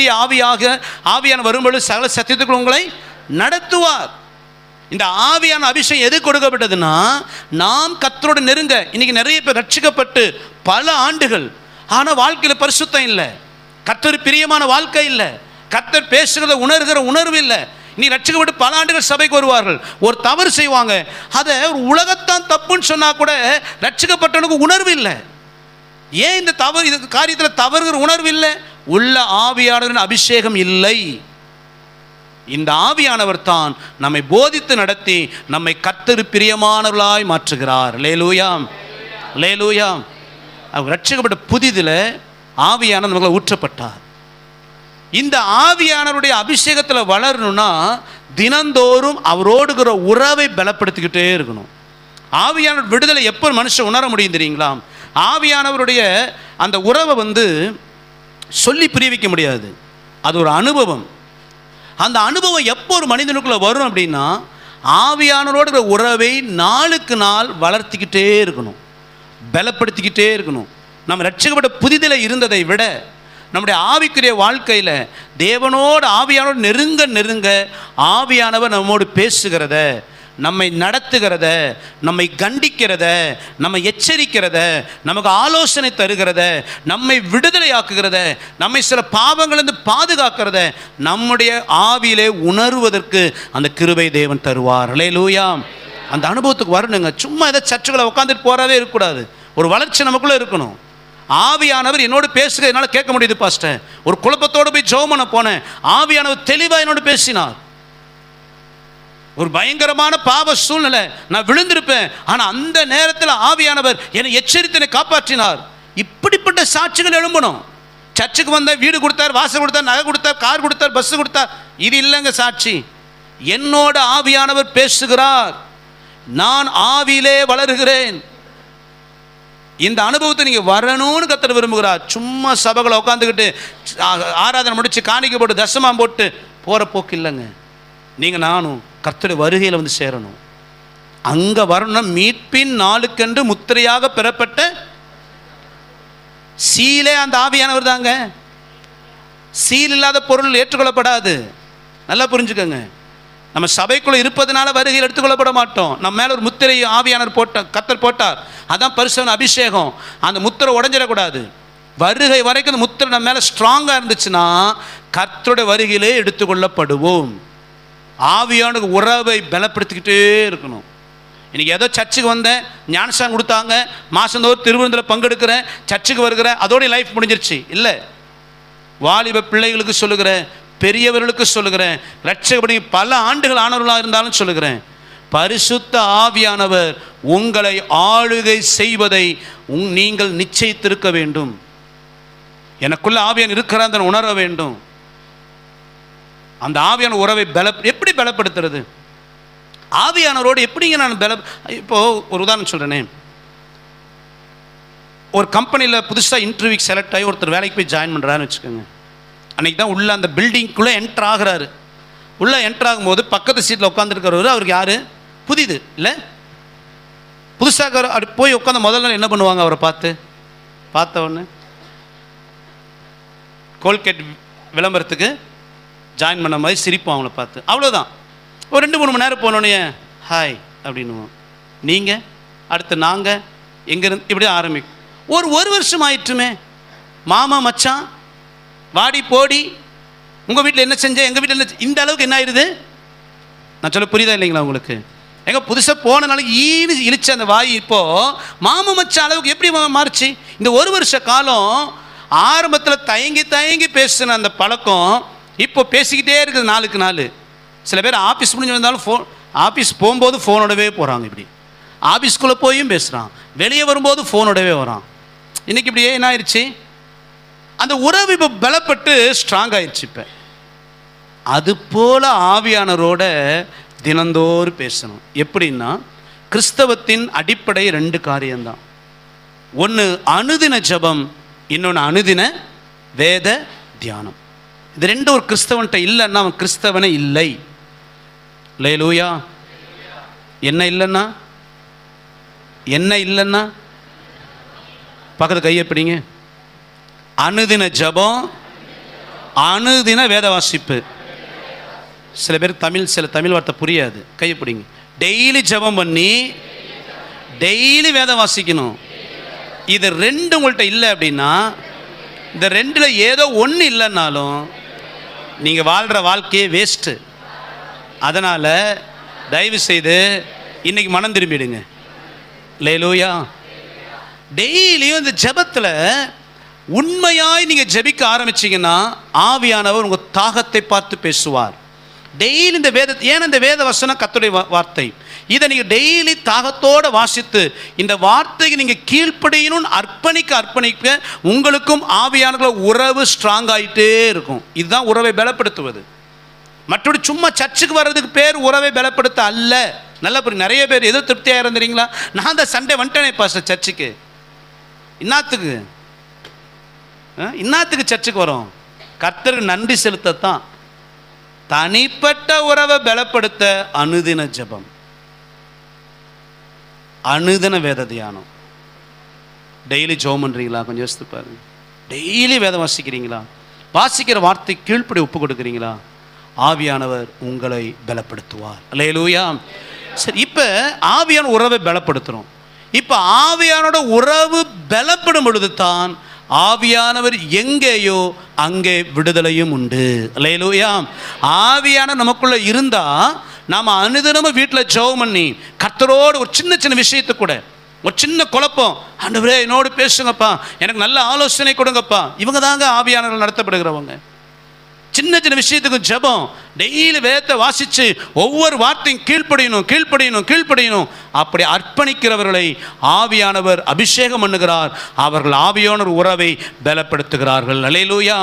சத்திய ஆவியாக ஆவியான வரும்பொழுது சகல சத்தியத்துக்குள் உங்களை நடத்துவார். இந்த ஆவியான அபிஷேகம் எது கொடுக்கப்பட்டதுன்னா நாம் கத்தரோடு நெருங்க. இன்னைக்கு நிறைய பேர் ரட்சிக்கப்பட்டு பல ஆண்டுகள். ஆனால் வாழ்க்கையில் பரிசுத்தம் இல்லை. கத்தர் பிரியமான வாழ்க்கை இல்லை. கத்தர் பேசுகிறத உணர்கிற உணர்வு இல்லை. நீ ரட்சிக்கப்பட்டு பல ஆண்டுகள் சபைக்கு வருவார்கள். ஒரு தவறு செய்வாங்க. அதை ஒரு உலகத்தான் தப்புன்னு சொன்னா கூட ரட்சிக்கப்பட்டவனுக்கு உணர்வு இல்லை. ஏன் இந்த தவறு இது காரியத்தில் தவறுகிற உணர்வு இல்லை? உள்ள ஆவியானவரின் அபிஷேகம் இல்லை. இந்த ஆவியானவர் தான் நம்மை போதித்து நடத்தி நம்மை கத்தரு பிரியமானவர்களாய் மாற்றுகிறார். லேலூயாம் லேலூயாம் அவர் ரட்சிக்கப்பட்ட புதிதில் ஆவியான நம்மளை ஊற்றப்பட்டார். இந்த ஆவியானவருடைய அபிஷேகத்தில் வளரணும்னா தினந்தோறும் அவரோடுகிற உறவை பலப்படுத்திக்கிட்டே இருக்கணும். ஆவியானவர் விடுதலை எப்போ மனுஷன் உணர முடியும் தெரியுங்களா? ஆவியானவருடைய அந்த உறவை வந்து சொல்லி புரிய முடியாது. அது ஒரு அனுபவம். அந்த அனுபவம் எப்போ ஒரு மனிதனுக்குள்ளே வரும் அப்படின்னா ஆவியானவரோட உறவை நாளுக்கு நாள் வளர்த்திக்கிட்டே இருக்கணும். பலப்படுத்திக்கிட்டே இருக்கணும். நம்ம ரட்சிக்கப்பட்ட புதிதில் இருந்ததை விட நம்முடைய ஆவிக்குரிய வாழ்க்கையில் தேவனோடு ஆவியானோடு நெருங்க நெருங்க ஆவியானவர் நம்மோடு பேசுகிறத நம்மை நடத்துகிறத நம்மை கண்டிக்கிறத நம்மை எச்சரிக்கிறத நமக்கு ஆலோசனை தருகிறத நம்மை விடுதலையாக்குகிறத நம்மை சில பாவங்களிலிருந்து பாதுகாக்கிறத நம்முடைய ஆவியிலே உணர்வதற்கு அந்த கிருபை தேவன் தருவார். லூயாம் அந்த அனுபவத்துக்கு வரணுங்க. சும்மா ஏதோ சர்ச்சுகளை உட்காந்துட்டு போகிறாவே இருக்கக்கூடாது. ஒரு வளர்ச்சி நமக்குள்ளே இருக்கணும். ஆவியானவர் என்னோடு பேசுக என்னால் கேட்க முடியுது பாஸ்டர் ஒரு குழப்பத்தோடு போய் ஜோமனை போனேன். ஆவியானவர் தெளிவாக என்னோடு பேசினார். ஒரு பயங்கரமான பாவ சூழ்நிலை. நான் விழுந்திருப்பேன். ஆனால் அந்த நேரத்தில் ஆவியானவர் என்னை எச்சரித்தனை காப்பாற்றினார். இப்படிப்பட்ட சாட்சிகள் எழும்பணும். சர்ச்சுக்கு வந்தால் வீடு கொடுத்தார் வாசல் கொடுத்தார் நகை கொடுத்தார் கார் கொடுத்தார் பஸ் கொடுத்தார். இது இல்லைங்க சாட்சி. என்னோட ஆவியானவர் பேசுகிறார். நான் ஆவியிலே வளர்கிறேன். இந்த அனுபவத்தை நீங்கள் வரணும்னு கத்தர் விரும்புகிறார். சும்மா சபைகளை உட்காந்துக்கிட்டு ஆராதனை முடித்து காணிக்க போட்டு தசமாம் போட்டு போகிற போக்கு இல்லைங்க. நீங்கள் நானும் கர்த்தருடைய வருகையில் வந்து சேரணும். அங்கே வரணும் மீட்பின் நாளுக்கென்று முத்திரையாக பெறப்பட்ட சீலே அந்த ஆவியானவர் தாங்க. சீல் இல்லாத பொருள் ஏற்றுக்கொள்ளப்படாது. நல்லா புரிஞ்சுக்கோங்க. நம்ம சபைக்குள்ளே இருப்பதனால வருகையில் எடுத்துக்கொள்ளப்பட மாட்டோம். நம்ம மேலே ஒரு முத்திரை ஆவியானவர் போட்ட கத்தர் போட்டார். அதான் பரிசுவன் அபிஷேகம். அந்த முத்திரை உடஞ்சிடக்கூடாது. வருகை வரைக்கும் அந்த முத்திரை நம்ம மேலே ஸ்ட்ராங்காக இருந்துச்சுன்னா கத்தருடைய வருகையிலே எடுத்துக்கொள்ளப்படுவோம். ஆவியானுக்கு உறவை பலப்படுத்திக்கிட்டே இருக்கணும். இன்றைக்கி ஏதோ சர்ச்சுக்கு வந்தேன் ஞானசான் கொடுத்தாங்க மாதந்தோறும் திருவிருந்தில் பங்கெடுக்கிறேன் சர்ச்சுக்கு வருகிறேன் அதோடைய லைஃப் முடிஞ்சிருச்சு. இல்லை. வாலிப பிள்ளைகளுக்கு சொல்லுகிறேன் பெரியவர்களுக்கு சொல்லுகிறேன் லட்சப்படி பல ஆண்டுகள் ஆனவர்களாக இருந்தாலும் சொல்லுகிறேன் பரிசுத்த ஆவியானவர் உங்களை ஆளுகை செய்வதை உங் நீங்கள் நிச்சயித்திருக்க வேண்டும். எனக்குள்ள ஆவியான் இருக்கிறான் உணர வேண்டும். அந்த ஆவியான உறவை பல எப்படி பலப்படுத்துறது? ஆவியானவரோடு எப்படிங்க நான் பல இப்போ ஒரு உதாரணம் சொல்கிறேனே ஒரு கம்பெனியில் புதுசாக இன்டர்வியூக்கு செலக்ட் ஆகி ஒருத்தர் வேலைக்கு போய் ஜாயின் பண்ணுறாருன்னு வச்சுக்கோங்க. அன்றைக்கி தான் உள்ளே அந்த பில்டிங்குள்ளே என்ட்ரு ஆகிறாரு. உள்ளே என்ட்ரு ஆகும்போது பக்கத்து சீட்டில் உட்காந்துருக்கிறவர் அவருக்கு யார்? புதிது. இல்லை? புதுசாக அப்படி போய் உட்காந்து முதல்ல நாள் என்ன பண்ணுவாங்க அவரை பார்த்து? பார்த்த உடனே கோல்கேட் விளம்பரத்துக்கு ஜாயின் பண்ண மாதிரி சிரிப்போம் அவங்கள பார்த்து. அவ்வளோதான் ஒரு ரெண்டு மூணு மணி நேரம் போனோடனே ஹாய் அப்படின்னுவோம். நீங்கள் அடுத்து நாங்கள் எங்கேருந்து? இப்படி ஆரம்பிக்கும். ஒரு ஒரு வருஷம் ஆயிட்டுமே மாமா மச்சான் வாடி போடி உங்கள் வீட்டில் என்ன செஞ்சேன் எங்கள் வீட்டில் என்ன இந்த அளவுக்கு என்ன ஆயிடுது? நான் சொல்ல புரியுதா இல்லைங்களா உங்களுக்கு? எங்க புதுசாக போன நாளைக்கு ஈனு இழிச்ச அந்த வாய் இப்போது மாமா மச்சான் அளவுக்கு எப்படி மாறுச்சு? இந்த ஒரு வருஷ காலம் ஆரம்பத்தில் தயங்கி தயங்கி பேசின அந்த பழக்கம் இப்போ பேசிக்கிட்டே இருக்குது நாளுக்கு நாள். சில பேர் ஆஃபீஸ் முடிஞ்சு வந்தாலும் ஃபோன் ஆஃபீஸ் போகும்போது ஃபோனோடவே போகிறாங்க இப்படி. ஆஃபீஸ்க்குள்ளே போயும் பேசுகிறான் வெளியே வரும்போது ஃபோனோடவே வரான். இன்றைக்கி இப்படியே என்ன ஆயிடுச்சு அந்த உறவு இப்போ பலப்பட்டு ஸ்ட்ராங் ஆயிடுச்சு இப்போ. அது போல் ஆவியானவரோட தினந்தோறும் பேசணும். எப்படின்னா கிறிஸ்தவத்தின் அடிப்படை ரெண்டு காரியம்தான். ஒன்று அனுதின ஜபம் இன்னொன்று அனுதின வேத தியானம். இது ரெண்டும் ஒரு கிறிஸ்தவன்கிட்ட இல்லைன்னா அவன் கிறிஸ்தவனே இல்லை. லேலூயா என்ன இல்லைன்னா? என்ன இல்லைன்னா? பக்கத்து கையை பிடிங்க. அனுதின ஜெபம் அணுதின வேத வாசிப்பு. சில பேர் தமிழ் சில தமிழ் வார்த்தை புரியாது. கையை பிடிங்க. டெய்லி ஜெபம் பண்ணி டெய்லி வேதம் வாசிக்கணும். இது ரெண்டு உங்கள்கிட்ட இல்லை அப்படின்னா இந்த ரெண்டில் ஏதோ ஒன்று இல்லைன்னாலும் நீங்கள் வாழ்கிற வாழ்க்கையே வேஸ்ட்டு அதனால் தயவு செய்து இன்னைக்கு மனம் திரும்பிடுங்க. லேலூயா டெய்லியும் இந்த ஜெபத்தில் உண்மையாய் நீங்கள் ஜெபிக்க ஆரம்பிச்சிங்கன்னா ஆவியானவர் உங்கள் தாகத்தை பார்த்து பேசுவார். டெய்லி இந்த வேத ஏன் இந்த வேத வசனம் கத்துடைய வார்த்தை? இதை நீங்கள் டெய்லி தாகத்தோடு வாசித்து இந்த வார்த்தைக்கு நீங்கள் கீழ்ப்படியணும்னு அர்ப்பணிக்க அர்ப்பணிக்க உங்களுக்கும் ஆவியானங்கள உறவு ஸ்ட்ராங் ஆகிட்டே இருக்கும். இதுதான் உறவை பலப்படுத்துவது. மற்றபடி சும்மா சர்ச்சுக்கு வர்றதுக்கு பேர் உறவை பலப்படுத்த அல்ல. நல்லா புரியும் நிறைய பேர் எது திருப்தியாக இருந்துறீங்களா? நான் தான் சண்டே வந்துட்டேனே பாஸ்டர் சர்ச்சுக்கு. இன்னாத்துக்கு? ஆ? இன்னாத்துக்கு சர்ச்சுக்கு வரோம்? கர்த்தருக்கு நன்றி செலுத்தத்தான். தனிப்பட்ட உறவை பலப்படுத்த அனுதின ஜெபம். அனுதன வேத தியானம். டெய்லி ஜோம் பண்ணுறீங்களா கொஞ்சம் யோசித்து பாருங்க. டெய்லி வேதம் வாசிக்கிறீங்களா? வாசிக்கிற வார்த்தை கீழ்ப்படி ஒப்பு கொடுக்குறீங்களா? ஆவியானவர் உங்களை பலப்படுத்துவார். அல்லேலூயா. சரி இப்போ ஆவியான உறவை பலப்படுத்துகிறோம் இப்போ ஆவியானோட உறவு பலப்படும் பொழுது தான் ஆவியானவர் எங்கேயோ அங்கே விடுதலையும் உண்டு. இல்லையிலூயா ஆவியான நமக்குள்ளே இருந்தால் நாம் அனுதினமும் வீட்டில் ஜெபம் பண்ணி கர்த்தரோடு ஒரு சின்ன சின்ன விஷயத்தை கூட ஒரு சின்ன குழப்பம் ஆண்டவரே என்னோடு பேசுங்கப்பா. எனக்கு நல்ல ஆலோசனை கொடுங்கப்பா. இவங்க தாங்க ஆவியானவர்கள் நடத்தப்படுகிறவங்க. சின்ன சின்ன விஷயத்துக்கு ஜெபம் டெய்லி வேதத்தை வாசித்து ஒவ்வொரு வார்த்தையும் கீழ்ப்படியணும் கீழ்ப்படியணும் கீழ்ப்படியணும். அப்படி அர்ப்பணிக்கிறவர்களை ஆவியானவர் அபிஷேகம் பண்ணுகிறார். அவர்கள் ஆவியானவர் உறவை பலப்படுத்துகிறார்கள். அலையிலூயா.